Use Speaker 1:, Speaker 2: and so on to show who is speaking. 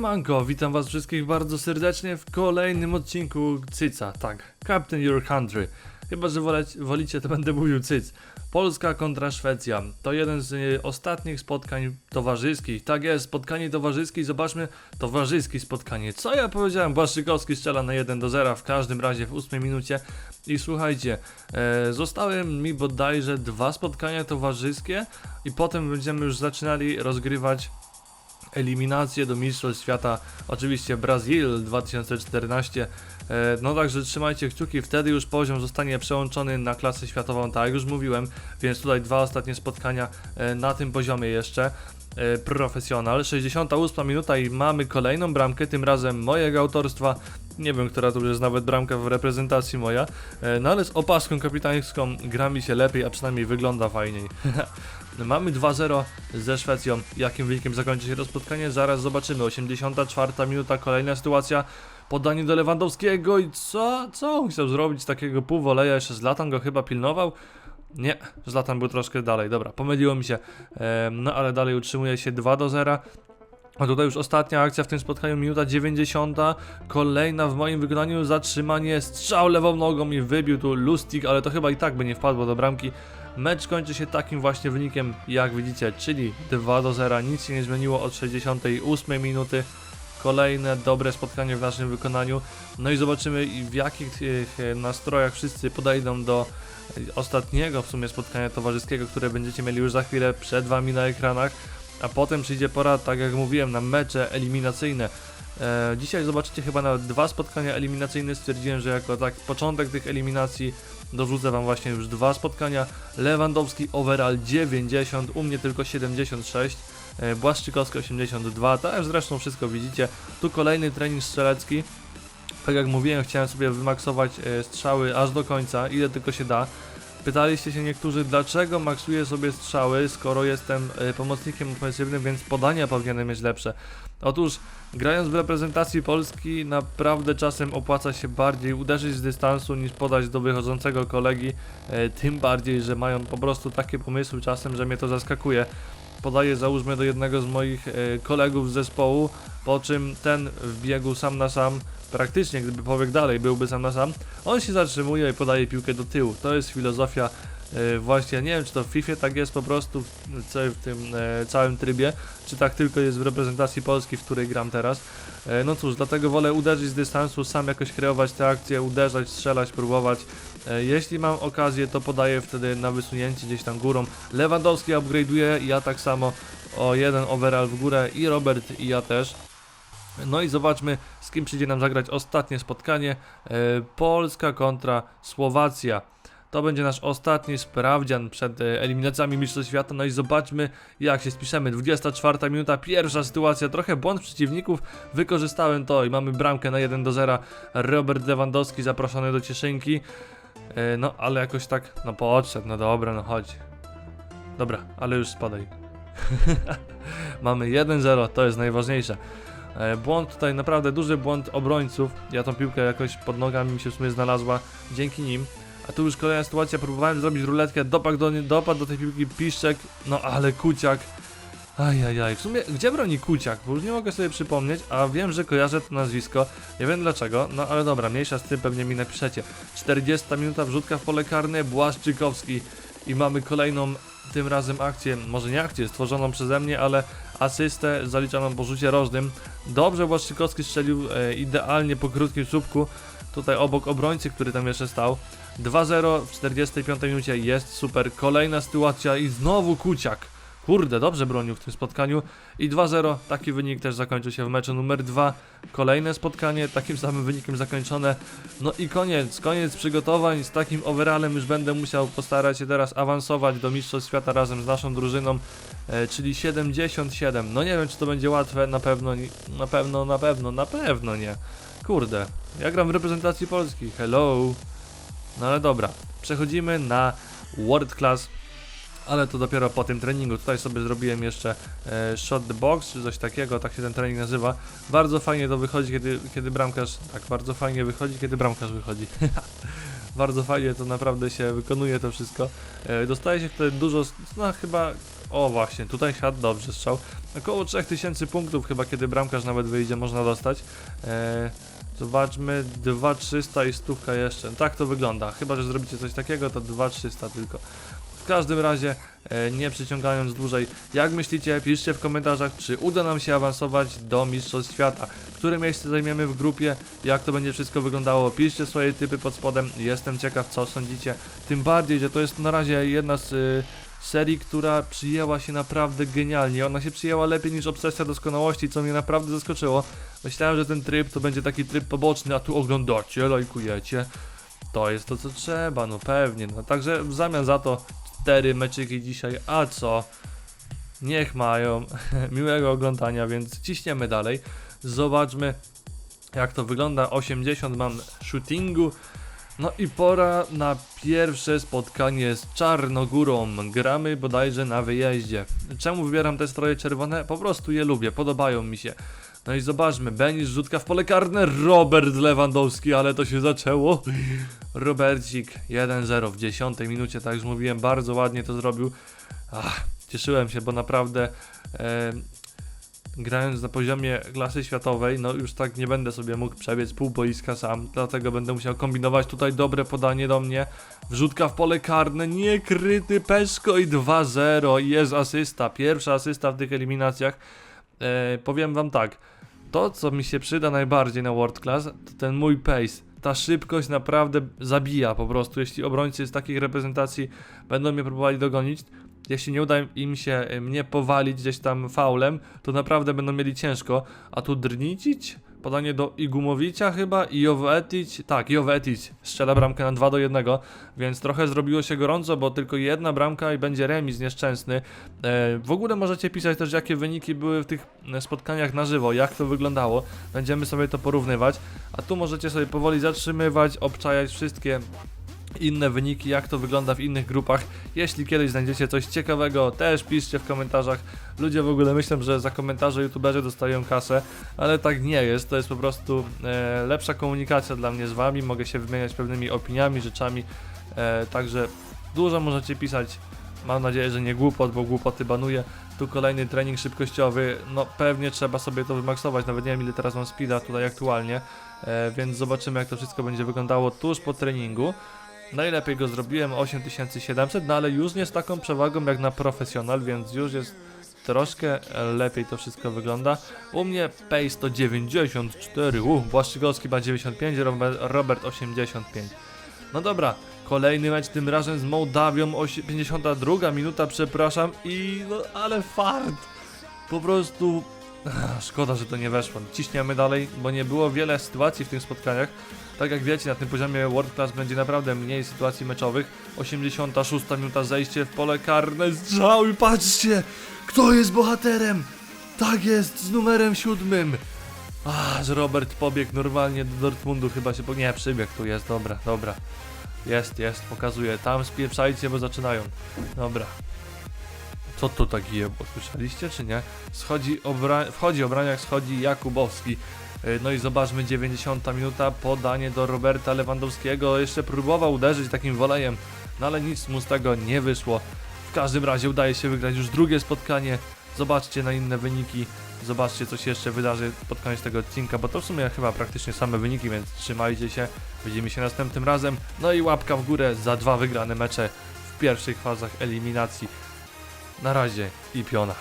Speaker 1: Siemanko, witam was wszystkich bardzo serdecznie w kolejnym odcinku Cyca, tak, Captain Your Country. Chyba, że woleć, wolicie, to będę mówił Cyc. Polska kontra Szwecja. To jeden z y, ostatnich spotkań towarzyskich. Tak jest, spotkanie towarzyskie. Zobaczmy, towarzyskie spotkanie. Co ja powiedziałem? Błaszczykowski strzela na 1 do 0, w każdym razie w 8 minucie. I słuchajcie, e, zostały mi bodajże dwa spotkania towarzyskie i potem będziemy już zaczynali rozgrywać eliminację do Mistrzostw Świata, oczywiście Brazil 2014. E, No także trzymajcie kciuki, wtedy już poziom zostanie przełączony na klasę światową, tak jak już mówiłem, więc tutaj dwa ostatnie spotkania e, na tym poziomie jeszcze. E, Profesjonal, 68 minuta i mamy kolejną bramkę, tym razem mojego autorstwa. Nie wiem, która to już jest nawet bramka w reprezentacji moja, e, no ale z opaską kapitańską gra mi się lepiej, a przynajmniej wygląda fajniej. Mamy 2-0 ze Szwecją. Jakim wynikiem zakończy się to spotkanie? Zaraz zobaczymy. 84 minuta, kolejna sytuacja. Podanie do Lewandowskiego i co? Co on chciał zrobić z takiego półwoleja? Jeszcze Zlatan go chyba pilnował? Nie, Zlatan był troszkę dalej. Dobra, pomyliło mi się. No ale dalej utrzymuje się 2 do 0. A tutaj już ostatnia akcja w tym spotkaniu, minuta 90. Kolejna w moim wykonaniu zatrzymanie, strzał lewą nogą i wybił tu Lustig, ale to chyba i tak by nie wpadło do bramki. Mecz kończy się takim właśnie wynikiem, jak widzicie, czyli 2 do 0. Nic się nie zmieniło od 68 minuty. Kolejne dobre spotkanie w naszym wykonaniu. No i zobaczymy w jakich e, nastrojach wszyscy podejdą do e, ostatniego w sumie spotkania towarzyskiego, które będziecie mieli już za chwilę przed wami na ekranach. A potem przyjdzie pora, tak jak mówiłem, na mecze eliminacyjne. E, dzisiaj zobaczycie chyba nawet dwa spotkania eliminacyjne. Stwierdziłem, że jako tak początek tych eliminacji dorzucę wam właśnie już dwa spotkania. Lewandowski overall 90, u mnie tylko 76. e, Błaszczykowski 82, tak zresztą wszystko widzicie. Tu kolejny trening strzelecki. Tak jak mówiłem, chciałem sobie wymaksować e, strzały aż do końca, ile tylko się da. Pytaliście się niektórzy, dlaczego maksuję sobie strzały, skoro jestem e, pomocnikiem ofensywnym, więc podania powinienem mieć lepsze. Otóż, grając w reprezentacji Polski, naprawdę czasem opłaca się bardziej uderzyć z dystansu niż podać do wychodzącego kolegi. E, tym bardziej, że mają po prostu takie pomysły czasem, że mnie to zaskakuje. Podaję załóżmy do jednego z moich kolegów z zespołu, po czym ten w biegu sam na sam, praktycznie gdyby pobiegł dalej, byłby sam na sam, on się zatrzymuje i podaje piłkę do tyłu. To jest filozofia e, właśnie, nie wiem czy to w FIFA tak jest po prostu w, w tym e, całym trybie, czy tak tylko jest w reprezentacji Polski, w której gram teraz. E, no cóż, dlatego wolę uderzyć z dystansu, sam jakoś kreować te akcje, uderzać, strzelać, próbować. E, Jeśli mam okazję, to podaję wtedy na wysunięcie gdzieś tam górą. Lewandowski upgrade'uje, ja tak samo o jeden overall w górę i Robert i ja też. No i zobaczmy, z kim przyjdzie nam zagrać ostatnie spotkanie. E, Polska kontra Słowacja. To będzie nasz ostatni sprawdzian przed e, eliminacjami Mistrzostw Świata. No i zobaczmy, jak się spiszemy. 24 minuta, pierwsza sytuacja, trochę błąd przeciwników. Wykorzystałem to i mamy bramkę na 1 do 0. Robert Lewandowski zaproszony do Cieszynki. E, No, ale jakoś tak, no podszedł, no dobra, no chodź. Dobra, ale już spadaj. Mamy 1-0, to jest najważniejsze. E, Błąd tutaj, naprawdę duży błąd obrońców. Ja tą piłkę jakoś pod nogami mi się w sumie znalazła dzięki nim. A tu już kolejna sytuacja, próbowałem zrobić ruletkę, dopadł do, nie- do tej piłki Piszczek, no ale Kuciak. Ajajaj, w sumie gdzie broni Kuciak? Bo już nie mogę sobie przypomnieć, a wiem, że kojarzę to nazwisko. Nie wiem dlaczego, no ale dobra, mniejsza z tym pewnie mi napiszecie. 40 minuta wrzutka w pole karne, Błaszczykowski i mamy kolejną tym razem akcję, może nie akcję stworzoną przeze mnie, ale asystę zaliczoną po rzucie rożnym. Dobrze Błaszczykowski strzelił e, idealnie po krótkim słupku, tutaj obok obrońcy, który tam jeszcze stał. 2-0 w 45 minucie jest super. Kolejna sytuacja i znowu Kuciak. Kurde, dobrze bronił w tym spotkaniu. I 2-0, taki wynik też zakończył się w meczu numer 2. Kolejne spotkanie, takim samym wynikiem zakończone. No i koniec, koniec przygotowań. Z takim overallem już będę musiał postarać się teraz awansować do Mistrzostw Świata razem z naszą drużyną, e, czyli 77. No nie wiem, czy to będzie łatwe, na pewno, na pewno, na pewno, na pewno nie. Kurde, ja gram w reprezentacji Polski, hello. No ale dobra, przechodzimy na World Class, ale to dopiero po tym treningu. Tutaj sobie zrobiłem jeszcze e, Shot the Box, czy coś takiego, tak się ten trening nazywa. Bardzo fajnie to wychodzi, kiedy, kiedy bramkarz, tak, bardzo fajnie wychodzi, kiedy bramkarz wychodzi. bardzo fajnie to naprawdę się wykonuje to wszystko. E, dostaje się wtedy dużo, no chyba O właśnie, tutaj siadł dobrze strzał. Około 3000 punktów chyba, kiedy bramkarz nawet wyjdzie, można dostać. Eee, zobaczmy, 2300 i stówka jeszcze. Tak to wygląda. Chyba, że zrobicie coś takiego, to 2300 tylko. Każdym razie, e, nie przyciągając dłużej, jak myślicie, piszcie w komentarzach, czy uda nam się awansować do Mistrzostw Świata. Które miejsce zajmiemy w grupie, jak to będzie wszystko wyglądało. Piszcie swoje typy pod spodem, jestem ciekaw, co sądzicie. Tym bardziej, że to jest na razie jedna z y, serii, która przyjęła się naprawdę genialnie. Ona się przyjęła lepiej niż Obsesja Doskonałości, co mnie naprawdę zaskoczyło. Myślałem, że ten tryb to będzie taki tryb poboczny, a tu oglądacie, lajkujecie. To jest to, co trzeba, no pewnie. No także w zamian za to cztery meczyki dzisiaj, a co? Niech mają miłego oglądania, więc ciśniemy dalej. Zobaczmy, jak to wygląda. 80 mam shootingu. No i pora na pierwsze spotkanie z Czarnogórą. Gramy bodajże na wyjeździe. Czemu wybieram te stroje czerwone? Po prostu je lubię, podobają mi się. No i zobaczmy, Benis rzutka w pole karne, Robert Lewandowski, ale to się zaczęło. Robercik 1-0 w 10 minucie, tak już mówiłem, bardzo ładnie to zrobił. Ach, cieszyłem się, bo naprawdę e, grając na poziomie klasy światowej, no już tak nie będę sobie mógł przebiec pół boiska sam, dlatego będę musiał kombinować tutaj dobre podanie do mnie. Wrzutka w pole karne, niekryty Peszko i 2-0, jest asysta, pierwsza asysta w tych eliminacjach. E, powiem wam tak, to co mi się przyda najbardziej na World Class, to ten mój pace. Ta szybkość naprawdę zabija po prostu, jeśli obrońcy z takich reprezentacji będą mnie próbowali dogonić, jeśli nie uda im się e, mnie powalić gdzieś tam faulem, to naprawdę będą mieli ciężko. A tu Drnicić, podanie do Igumowicia chyba i Jovetic, tak, Jovetic strzela bramkę na 2 do 1, więc trochę zrobiło się gorąco, bo tylko jedna bramka i będzie remis nieszczęsny. E, w ogóle możecie pisać też jakie wyniki były w tych e, spotkaniach na żywo, jak to wyglądało. Będziemy sobie to porównywać, a tu możecie sobie powoli zatrzymywać, obczajać wszystkie inne wyniki, jak to wygląda w innych grupach. Jeśli kiedyś znajdziecie coś ciekawego, też piszcie w komentarzach. Ludzie w ogóle myślą, że za komentarze youtuberzy dostają kasę, ale tak nie jest. To jest po prostu e, lepsza komunikacja dla mnie z wami. Mogę się wymieniać pewnymi opiniami, rzeczami. E, także dużo możecie pisać. Mam nadzieję, że nie głupot, bo głupoty banuję. Tu kolejny trening szybkościowy. No pewnie trzeba sobie to wymaksować. Nawet nie wiem ile teraz mam speeda tutaj aktualnie. E, więc zobaczymy jak to wszystko będzie wyglądało tuż po treningu. Najlepiej go zrobiłem 8700, no ale już nie z taką przewagą jak na profesjonal, więc już jest troszkę lepiej to wszystko wygląda. U mnie pace to 94, uh, Błaszczykowski ma 95, Robert, Robert 85. No dobra, kolejny mecz tym razem z Mołdawią, osi- 52 minuta, przepraszam i no ale fart. Po prostu Szkoda, że to nie weszło. Ciśniemy dalej, bo nie było wiele sytuacji w tych spotkaniach. Tak jak wiecie, na tym poziomie World Class będzie naprawdę mniej sytuacji meczowych. 86 minuta zejście w pole karne, strzał i patrzcie! Kto jest bohaterem? Tak jest, z numerem siódmym. A, że Robert pobiegł normalnie do Dortmundu, chyba się po... Nie, przybiegł tu jest, dobra, dobra. Jest, jest, pokazuje. Tam spieprzajcie, bo zaczynają. Dobra. Co to tak jebo? Słyszeliście czy nie? Schodzi obra- wchodzi obraniak, schodzi Jakubowski. Yy, No i zobaczmy 90 minuta, podanie do Roberta Lewandowskiego. Jeszcze próbował uderzyć takim wolejem, no ale nic mu z tego nie wyszło. W każdym razie udaje się wygrać już drugie spotkanie. Zobaczcie na inne wyniki. Zobaczcie co się jeszcze wydarzy pod koniec tego odcinka, bo to w sumie chyba praktycznie same wyniki, więc trzymajcie się. Widzimy się następnym razem. No i łapka w górę za dwa wygrane mecze w pierwszych fazach eliminacji. Na razie i piona.